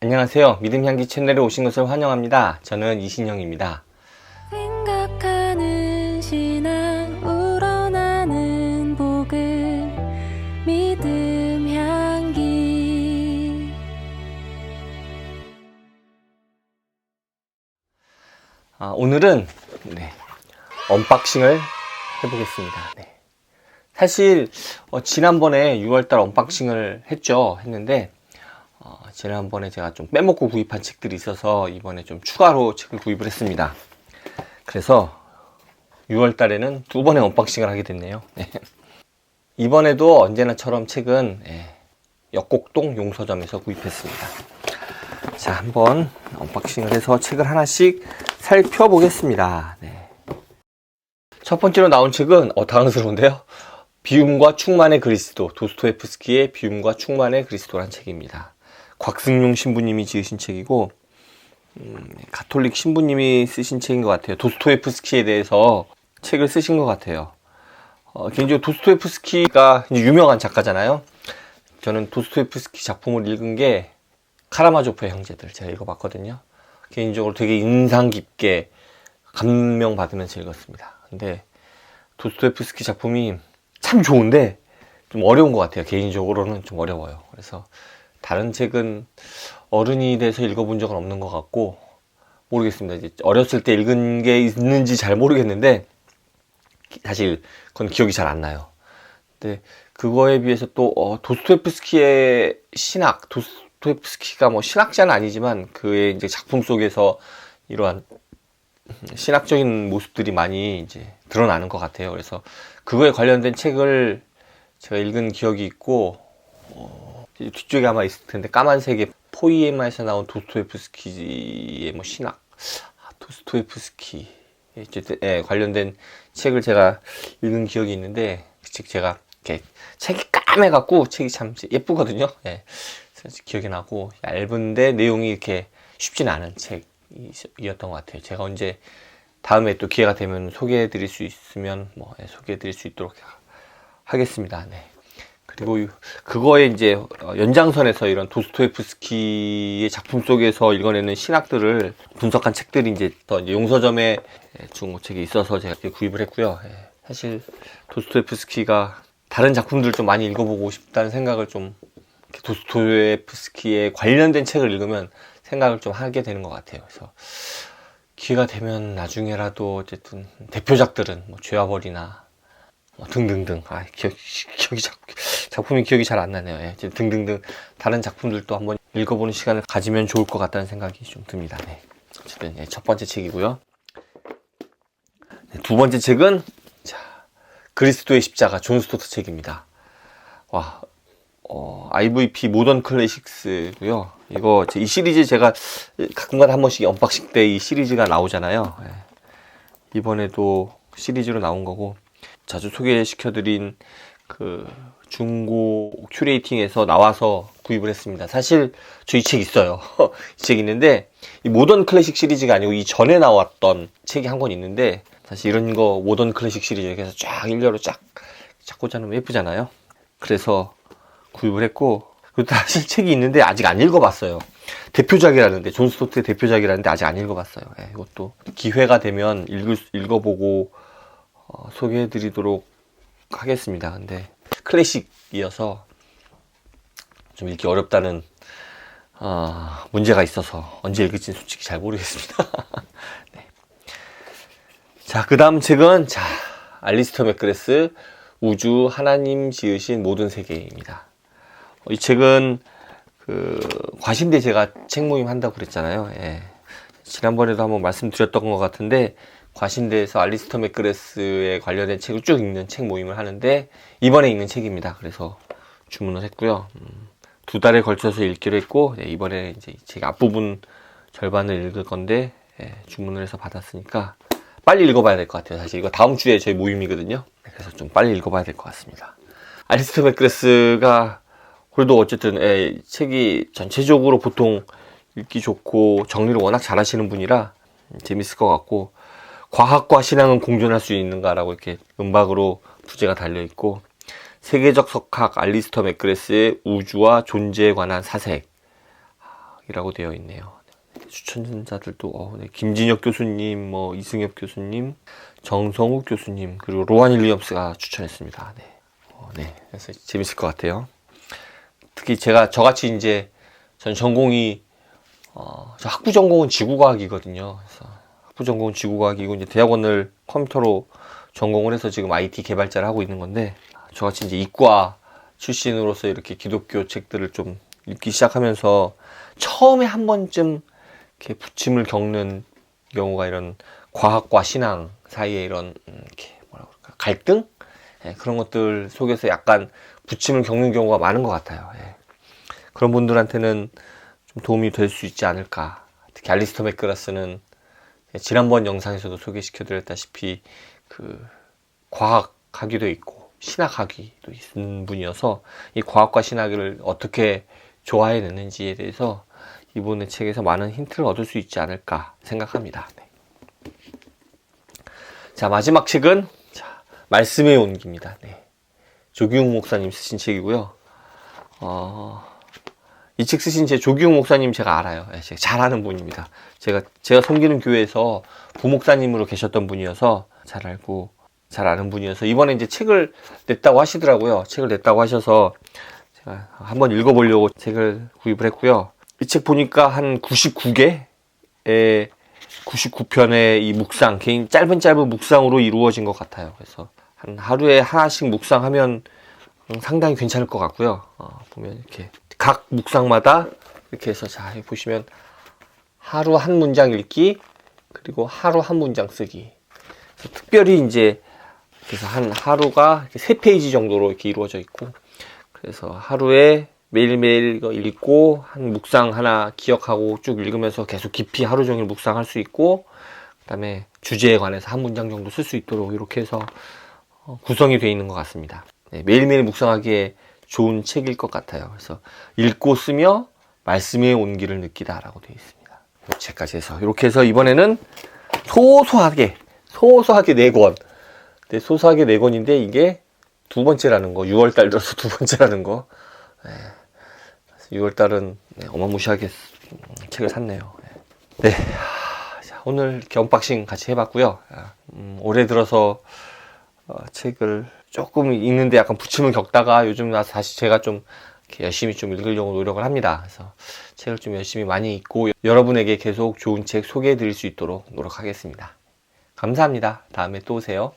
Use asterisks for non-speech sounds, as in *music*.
안녕하세요. 믿음향기 채널에 오신 것을 환영합니다. 저는 이신영입니다. 생각하는 신앙 우러나는 복음 믿음 향기 아, 오늘은 네, 언박싱을 해보겠습니다. 네. 사실 어, 지난번에 6월달 언박싱을 했죠. 했는데 어, 지난번에 제가 좀 빼먹고 구입한 책들이 있어서 이번에 좀 추가로 책을 구입을 했습니다. 그래서 6월 달에는 두 번의 언박싱을 하게 됐네요. 네. 이번에도 언제나처럼 책은 예, 역곡동 용서점에서 구입했습니다. 자, 한번 언박싱을 해서 책을 하나씩 살펴보겠습니다. 네. 첫 번째로 나온 책은 어, 당황스러운데요. 비움과 충만의 그리스도, 도스토에프스키의 비움과 충만의 그리스도란 책입니다. 곽승용 신부님이 지으신 책이고, 음, 가톨릭 신부님이 쓰신 책인 것 같아요. 도스토에프스키에 대해서 책을 쓰신 것 같아요. 어, 개인적으로 도스토에프스키가 이제 유명한 작가잖아요. 저는 도스토에프스키 작품을 읽은 게 카라마조프의 형제들 제가 읽어봤거든요. 개인적으로 되게 인상 깊게 감명 받으면서 읽었습니다. 근데 도스토에프스키 작품이 참 좋은데 좀 어려운 것 같아요. 개인적으로는 좀 어려워요. 그래서 다른 책은 어른이 돼서 읽어본 적은 없는 것 같고 모르겠습니다. 이제 어렸을 때 읽은 게 있는지 잘 모르겠는데 사실 그건 기억이 잘 안 나요. 근데 그거에 비해서 또 어, 도스토옙스키의 신학, 도스토옙스키가 뭐 신학자는 아니지만 그의 이제 작품 속에서 이러한 신학적인 모습들이 많이 이제 드러나는 것 같아요. 그래서 그거에 관련된 책을 제가 읽은 기억이 있고 어, 뒤쪽에 아마 있을 텐데 까만색의 포이에마에서 나온 도스토옙스키의 뭐 신학, 아, 도스토옙스키 예, 관련된 책을 제가 읽은 기억이 있는데 그 책 제가 이렇게 책이 까매갖고 책이 참 예쁘거든요. 예, 그래서 기억이 나고 얇은데 내용이 이렇게 쉽진 않은 책이었던 것 같아요. 제가 언제 다음에 또 기회가 되면 소개해드릴 수 있으면 뭐 예, 소개해드릴 수 있도록 하겠습니다. 네. 그리고 그거에 이제 어, 연장선에서 이런 도스토옙스키의 작품 속에서 읽어내는 신학들을 분석한 책들이 이제 더 이제 용서점에 중고 책이 있어서 제가 구입을 했고요. 예. 사실 도스토옙스키가 다른 작품들 좀 많이 읽어보고 싶다는 생각을 좀 이렇게 도스토옙스키에 관련된 책을 읽으면 생각을 좀 하게 되는 것 같아요. 그래서 기회가 되면 나중에라도 어쨌든 대표작들은 뭐 죄와 벌이나 뭐 등등등 아 기억 기억이 작, 작품이 기억이 잘 안 나네요. 예, 등등등 다른 작품들도 한번 읽어보는 시간을 가지면 좋을 것 같다는 생각이 좀 듭니다. 네. 어쨌든 예, 첫 번째 책이고요. 네, 두 번째 책은 자 그리스도의 십자가 존 스토트 책입니다. 와 어, IVP 모던 클래식스고요. 이거 이 시리즈 제가 가끔가다 한 번씩 언박싱 때 이 시리즈가 나오잖아요. 예. 이번에도 시리즈로 나온 거고 자주 소개시켜드린 그 중고 큐레이팅에서 나와서 구입을 했습니다. 사실 저 이 책 있어요. *laughs* 이 책 있는데 이 모던 클래식 시리즈가 아니고 이 전에 나왔던 책이 한 권 있는데 사실 이런 거 모던 클래식 시리즈 에서 쫙 일렬로 쫙 잡고 자면 예쁘잖아요. 그래서 구입을 했고 그리고 사실 책이 있는데 아직 안 읽어봤어요. 대표작이라는데 존 스토트의 대표작이라는데 아직 안 읽어봤어요. 예, 이것도 기회가 되면 읽을, 읽어보고 어, 소개해 드리도록 하겠습니다. 근데 클래식이어서 좀 읽기 어렵다는 어, 문제가 있어서 언제 읽을지는 솔직히 잘 모르겠습니다. *laughs* 네. 자, 그 다음 책은 자 알리스터 맥그레스 우주 하나님 지으신 모든 세계입니다. 어, 이 책은 그 과신대 제가 책 모임 한다고 그랬잖아요. 예. 지난번에도 한번 말씀드렸던 것 같은데 과신대에서 알리스터 맥그레스에 관련된 책을 쭉 읽는 책 모임을 하는데 이번에 읽는 책입니다. 그래서 주문을 했고요. 음, 두 달에 걸쳐서 읽기로 했고 예, 이번에 이제 책 앞부분 절반을 읽을 건데 예, 주문을 해서 받았으니까 빨리 읽어봐야 될 것 같아요. 사실 이거 다음 주에 저희 모임이거든요. 그래서 좀 빨리 읽어봐야 될 것 같습니다. 알리스터 맥그레스가 그래도 어쨌든 예, 책이 전체적으로 보통 읽기 좋고 정리를 워낙 잘하시는 분이라 재밌을 것 같고 과학과 신앙은 공존할 수 있는가라고 이렇게 음박으로 부제가 달려 있고 세계적 석학 알리스터 맥그레스의 우주와 존재에 관한 사색 책이라고 되어 있네요. 추천자들도 어, 네. 김진혁 교수님, 뭐 이승엽 교수님, 정성욱 교수님 그리고 로한 윌리엄스가 추천했습니다. 네. 어, 네. 그래서 재밌을 것 같아요. 특히 제가 저같이 이제 전 전공이 어, 저 학부 전공은 지구과학이거든요. 그래서 학부 전공은 지구과학이고 이제 대학원을 컴퓨터로 전공을 해서 지금 IT 개발자를 하고 있는 건데 저같이 이제 이과 출신으로서 이렇게 기독교 책들을 좀 읽기 시작하면서 처음에 한 번쯤 이렇게 부침을 겪는 경우가 이런 과학과 신앙 사이에 이런 음, 이렇게 뭐라 그럴까 갈등 예, 그런 것들 속에서 약간 부침을 겪는 경우가 많은 것 같아요. 예. 그런 분들한테는 좀 도움이 될 수 있지 않을까. 특히 알리스터 맥그라스는 지난번 영상에서도 소개시켜 드렸다시피 그 과학 학위도 있고 신학 학위도 있는 분이어서 이 과학과 신학을 어떻게 좋아해냈는지에 대해서 이번의 책에서 많은 힌트를 얻을 수 있지 않을까 생각합니다. 네. 자 마지막 책은 자, 말씀의 온기입니다. 네. 조기웅 목사님 쓰신 책이고요. 어, 이 책 쓰신 제 조기웅 목사님 제가 알아요. 예, 잘 아는 분입니다. 제가 제가 섬기는 교회에서 부목사님으로 계셨던 분이어서 잘 알고 잘 아는 분이어서 이번에 이제 책을 냈다고 하시더라고요. 책을 냈다고 하셔서 제가 한번 읽어보려고 책을 구입을 했고요. 이 책 보니까 한 99개의 99편의 이 묵상, 개인 짧은 짧은 묵상으로 이루어진 것 같아요. 그래서 한 하루에 하나씩 묵상하면 음, 상당히 괜찮을 것 같고요. 어, 보면 이렇게 각 묵상마다 이렇게 해서 자 보시면 하루 한 문장 읽기 그리고 하루 한 문장 쓰기. 그래서 특별히 이제 그래서 한 하루가 세 페이지 정도로 이렇게 이루어져 있고 그래서 하루에 매일매일 읽고 한 묵상 하나 기억하고 쭉 읽으면서 계속 깊이 하루 종일 묵상할 수 있고 그다음에 주제에 관해서 한 문장 정도 쓸 수 있도록 이렇게 해서 어, 구성이 되어 있는 것 같습니다. 네, 매일매일 묵상하기에 좋은 책일 것 같아요. 그래서 읽고 쓰며 말씀의 온기를 느끼다라고 되어 있습니다. 이 책까지 해서 이렇게 해서 이번에는 소소하게 소소하게 네 권. 네, 소소하게 네 권인데 이게 두 번째라는 거. 6월 달 들어서 두 번째라는 거. 네. 6월 달은 네, 어마무시하게 음, 책을 샀네요. 네. 오늘 언박싱 같이 해봤고요. 아, 음, 올해 들어서 어, 책을 조금 읽는데 약간 부침을 겪다가 요즘 와서 다시 제가 좀 이렇게 열심히 좀 읽으려고 노력을 합니다. 그래서 책을 좀 열심히 많이 읽고 여러분에게 계속 좋은 책 소개해 드릴 수 있도록 노력하겠습니다. 감사합니다. 다음에 또 오세요.